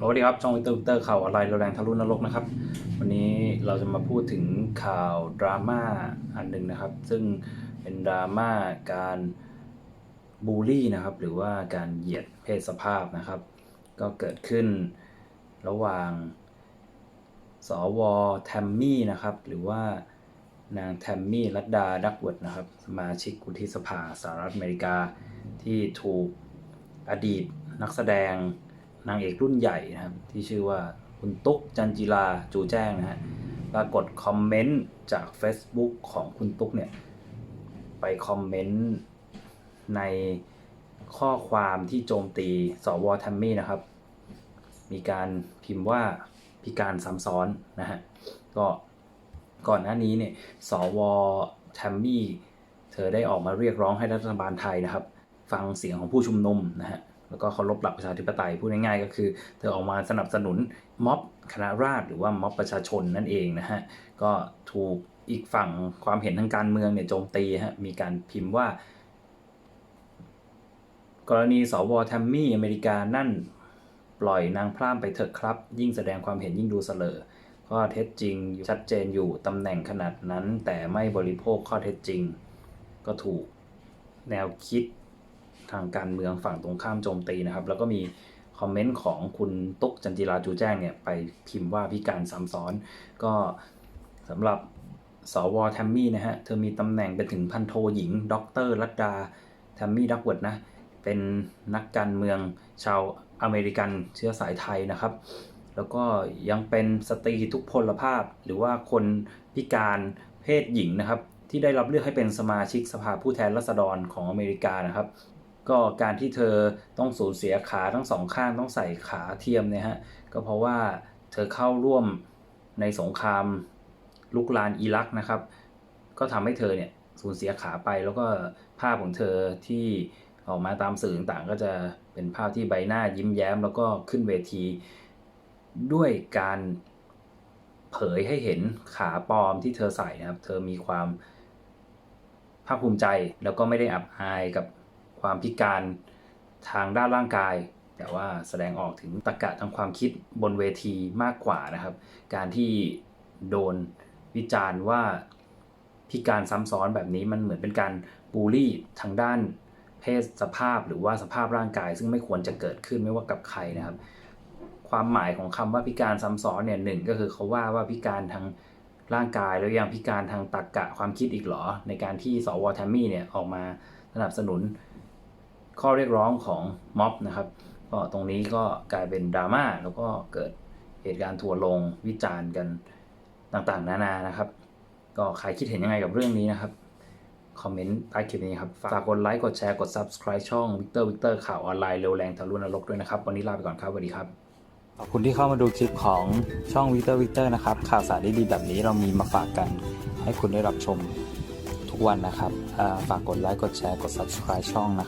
สวัสดีครับช่องวิเตอร์วิเตอร์ข่าวออนไลน์แรงทะลุนรกนะครับ วันนี้เราจะมาพูดถึงข่าวดราม่าอันหนึ่งนะครับ ซึ่งเป็นดราม่าการบูลลี่นะครับ หรือว่าการเหยียดเพศสภาพนะครับ ก็เกิดขึ้นระหว่าง สวแทมมี่นะครับ หรือว่านางแทมมี่รัตดาดักเวิร์ดนะครับ สมาชิกวุฒิสภาสหรัฐอเมริกาที่ถูกอดีตนักแสดง นางเอกรุ่นใหญ่นะครับ ที่ชื่อว่าคุณตุ๊กจันจิลาจูแจ้งนะฮะปรากฏคอมเมนต์จาก Facebook ของคุณตุ๊กเนี่ย ไปคอมเมนต์ในข้อความที่โจมตีสวแทมมี่นะครับ มีการพิมพ์ว่าพิการซ้ำซ้อนนะฮะก็ก่อนหน้านี้เนี่ยสวแทมมี่เธอได้ออกมาเรียกร้องให้รัฐบาลไทยนะครับ ฟังเสียงของผู้ชุมนุมนะฮะ แล้วก็เคารพหลักประชาธิปไตยพูดง่ายๆ ก็คือ เธอออกมาสนับสนุนม็อบคณะราษฎรหรือว่าม็อบประชาชนนั่นเองนะฮะก็ถูกอีกฝั่งความเห็นทางการเมืองเนี่ยโจมตีฮะมีการพิมพ์ว่า กรณีสวแทมมี่อเมริกานั่นปล่อยนางพร่ามไปเถอะครับ ยิ่งแสดงความเห็นยิ่งดูเสลอข้อเท็จจริงชัดเจนอยู่ตำแหน่งขนาดนั้น แต่ไม่บริโภคข้อเท็จจริง ก็ถูกแนวคิด ทางการเมืองฝั่งตรงข้ามโจมตีนะครับ แล้วก็มีคอมเมนต์ของคุณตุ๊กจันจิราจูแจ้งเนี่ยไปพิมพ์ว่าพิการซ้ำซ้อน ก็สำหรับสวแทมมี่นะฮะ เธอมีตำแหน่งเป็นถึงพันโทหญิงด็อกเตอร์รัตดาแทมมี่ดักเวิร์ดนะ เป็นนักการเมืองชาวอเมริกันเชื้อสายไทยนะครับ แล้วก็ยังเป็นสตรีทุกพลภาพ หรือว่าคนพิการเพศหญิงนะครับ ที่ได้รับเลือกให้เป็นสมาชิกสภาผู้แทนราษฎรของอเมริกานะครับ ก็การที่เธอต้องสูญเสียขาทั้งสองข้างต้องใส่ขาเทียมเนี่ยฮะก็เพราะว่าเธอเข้าร่วมในสงครามลุกลานอิรักนะครับ ก็ทำให้เธอเนี่ยสูญเสียขาไปแล้วก็ภาพของเธอที่ออกมาตามสื่อต่างๆ ก็จะเป็นภาพที่ใบหน้ายิ้มแย้ม แล้วก็ขึ้นเวที ด้วยการเผยให้เห็นขาปลอมที่เธอใส่นะครับ เธอมีความภาคภูมิใจแล้วก็ไม่ได้อับอายกับ ความพิการทางด้านร่างกาย แต่ว่าแสดงออกถึงตรกะทางความคิดบนเวทีมากกว่านะครับ การที่โดนวิจารณ์ว่าพิการซ้ำซ้อนแบบนี้มันเหมือนเป็นการบูลลี่ทางด้านเพศสภาพหรือว่าสภาพร่างกาย ซึ่งไม่ควรจะเกิดขึ้นไม่ว่ากับใครนะครับ ความหมายของคำว่าพิการซ้ำซ้อนเนี่ยหนึ่งก็คือเขาว่าว่าพิการทางร่างกายแล้วยังพิการทางตรรกะความคิดอีกหรอ ในการที่สวแทมมี่เนี่ยออกมาสนับสนุน ข้อเรียกร้องของม็อบนะครับก็ตรงนี้ก็กลายเป็นดราม่าแล้วก็เกิดเหตุการณ์ทัวร์ลงวิจารณ์กันต่างๆ นานานะครับ ก็ใครคิดเห็นยังไงกับเรื่องนี้นะครับ คอมเมนต์ใต้คลิปนี้ครับ ฝากกดไลค์ กดแชร์ กด Subscribe ช่องวิกเตอร์วิกเตอร์ข่าวออนไลน์เร็วแรงทะลุนรกด้วยนะครับ วันนี้ลาไปก่อนครับสวัสดีครับ ขอบคุณที่เข้ามาดูคลิปของช่องวิกเตอร์วิกเตอร์นะครับ ข่าวสารดีๆแบบนี้เรามีมาฝากกัน ให้คุณได้รับชมทุกวันนะครับ ฝากกดไลค์ กดแชร์ กด Subscribe ช่องนะครับ